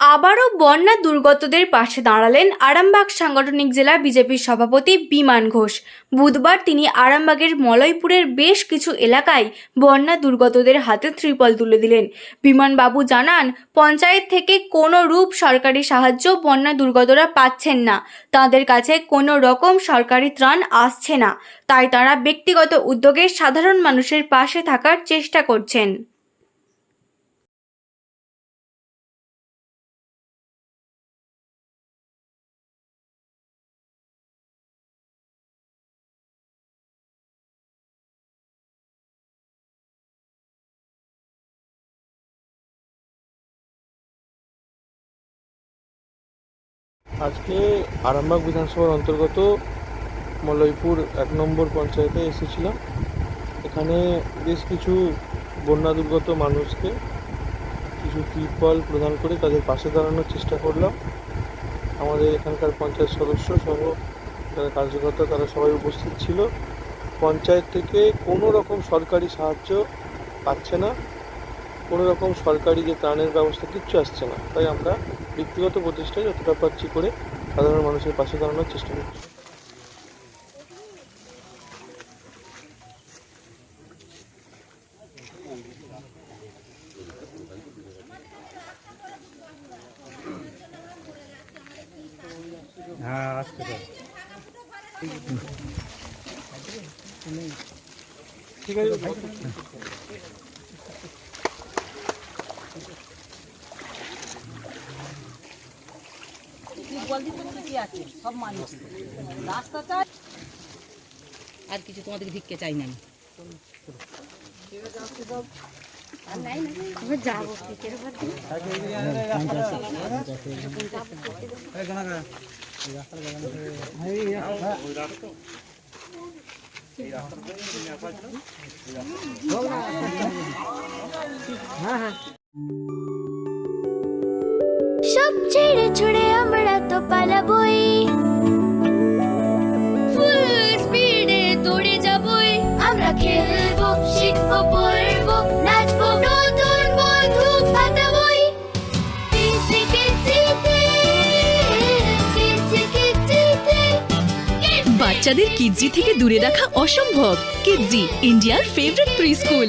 আবারও বন্যা দুর্গতদের পাশে দাঁড়ালেন আরামবাগ সাংগঠনিক জেলা বিজেপির সভাপতি বিমান ঘোষ। বুধবার তিনি আরামবাগের মলয়পুরের বেশ কিছু এলাকায় বন্যা দুর্গতদের হাতে ত্রিপল তুলে দিলেন। বিমানবাবু জানান, পঞ্চায়েত থেকে কোনো রূপ সরকারি সাহায্য বন্যা দুর্গতরা পাচ্ছেন না। তাদের কাছে কোনো রকম সরকারি ত্রাণ আসছে না। তাই তারা ব্যক্তিগত উদ্যোগে সাধারণ মানুষের পাশে থাকার চেষ্টা করছেন। আজকে আরামবাগ বিধানসভার অন্তর্গত মলয়পুর এক নম্বর পঞ্চায়েতে এসেছিলাম। এখানে বেশ কিছু বন্যা দুর্গত মানুষকে কিছু ত্রিপল প্রদান করে তাদের পাশে দাঁড়ানোর চেষ্টা করলাম। আমাদের এখানকার পঞ্চায়েত সদস্য সহ যারা কার্যকর্তা তারা সবাই উপস্থিত ছিল। পঞ্চায়েত থেকে কোনো রকম সরকারি সাহায্য পাচ্ছে না। কোনো রকম সরকারি যে ত্রাণের ব্যবস্থা কিচ্ছু আসছে না। তাই আমরা ব্যক্তিগত প্রচেষ্টায় যতটা পারছি করে সাধারণ মানুষের পাশে দাঁড়ানোর চেষ্টা করছি। হ্যাঁ আসতে ঠিক আছে। জলদি করতে কি আছে? সব মানুষ। রাস্তা চাই আর কিছু তোমাদেরকে ভিক্ষে চাই না আমি। সব ছেড়ে ছুড়ে আমরা তো পালাবই। ফুল স্পিডে দৌড়ে যাবই। আমরা খেলব, শিখব, পড়ব, নাচবো, নতুন বন্ধু পাতাবই কিচি কিচি বাচ্চাদের কিডজি থেকে দূরে রাখা অসম্ভব। কিডজি, ইন্ডিয়ার ফেভারিট প্রি স্কুল